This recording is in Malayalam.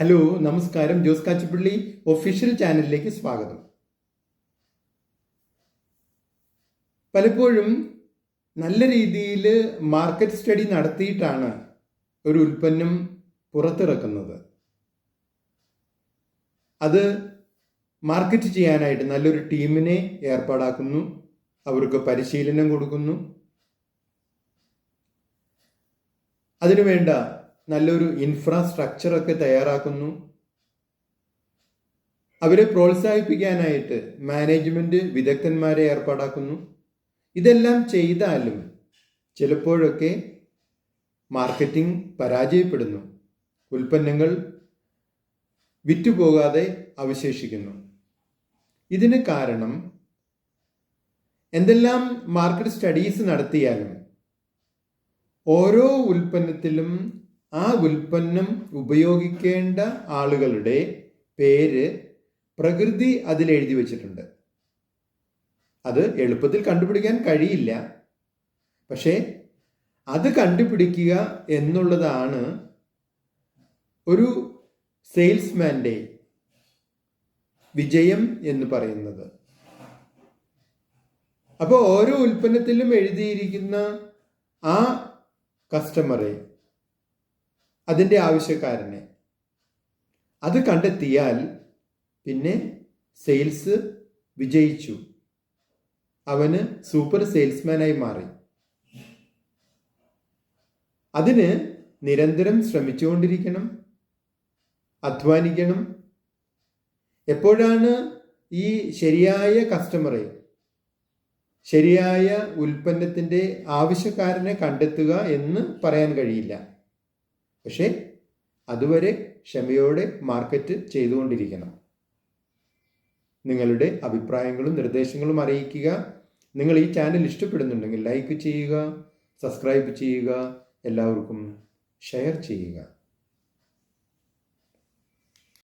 ഹലോ നമസ്കാരം. ജോസ് കാച്ചിപ്പള്ളി ഒഫീഷ്യൽ ചാനലിലേക്ക് സ്വാഗതം. പലപ്പോഴും നല്ല രീതിയിൽ മാർക്കറ്റ് സ്റ്റഡി നടത്തിയിട്ടാണ് ഒരു ഉൽപ്പന്നം പുറത്തിറക്കുന്നത്. അത് മാർക്കറ്റ് ചെയ്യാനായിട്ട് നല്ലൊരു ടീമിനെ ഏർപ്പാടാക്കുന്നു അവർക്ക് പരിശീലനം കൊടുക്കുന്നു. അതിനുവേണ്ട നല്ലൊരു ഇൻഫ്രാസ്ട്രക്ചർ ഇൻഫ്രാസ്ട്രക്ചറൊക്കെ തയ്യാറാക്കുന്നു. അവരെ പ്രോത്സാഹിപ്പിക്കാനായിട്ട് മാനേജ്മെന്റ് വിദഗ്ധന്മാരെ ഏർപ്പാടാക്കുന്നു. ഇതെല്ലാം ചെയ്താലും ചിലപ്പോഴൊക്കെ മാർക്കറ്റിംഗ് പരാജയപ്പെടുന്നു. ഉൽപ്പന്നങ്ങൾ വിറ്റുപോകാതെ അവശേഷിക്കുന്നു. ഇതിന് കാരണം എന്തെല്ലാം മാർക്കറ്റ് സ്റ്റഡീസ് നടത്തിയാലും ഓരോ ഉൽപ്പന്നത്തിലും ആ ഉൽപ്പന്നം ഉപയോഗിക്കേണ്ട ആളുകളുടെ പേര് പ്രകൃതി അതിൽ എഴുതി വച്ചിട്ടുണ്ട്. അത് എളുപ്പത്തിൽ കണ്ടുപിടിക്കാൻ കഴിയില്ല. പക്ഷേ അത് കണ്ടുപിടിക്കുക എന്നുള്ളതാണ് ഒരു സെയിൽസ്മാന്റെ വിജയം എന്ന് പറയുന്നത്. അപ്പോൾ ഓരോ ഉൽപ്പന്നത്തിലും എഴുതിയിരിക്കുന്ന ആ കസ്റ്റമറെ അതിന്റെ ആവശ്യക്കാരനെ. അത് കണ്ടെത്തിയാൽ പിന്നെ സെയിൽസ് വിജയിച്ചു. അവന് സൂപ്പർ സെയിൽസ്മാനായി മാറി. അതിന് നിരന്തരം ശ്രമിച്ചുകൊണ്ടിരിക്കണം. അധ്വാനിക്കണം. എപ്പോഴാണ് ഈ ശരിയായ കസ്റ്റമറെ ശരിയായ ഉൽപ്പന്നത്തിന്റെ ആവശ്യക്കാരനെ കണ്ടെത്തുക എന്ന് പറയാൻ കഴിയില്ല. പക്ഷേ അതുവരെ ക്ഷമയോടെ മാർക്കറ്റ് ചെയ്തുകൊണ്ടിരിക്കണം. നിങ്ങളുടെ അഭിപ്രായങ്ങളും നിർദ്ദേശങ്ങളും അറിയിക്കുക. നിങ്ങൾ ഈ ചാനൽ ഇഷ്ടപ്പെടുന്നുണ്ടെങ്കിൽ ലൈക്ക് ചെയ്യുക സബ്സ്ക്രൈബ് ചെയ്യുക എല്ലാവർക്കും ഷെയർ ചെയ്യുക.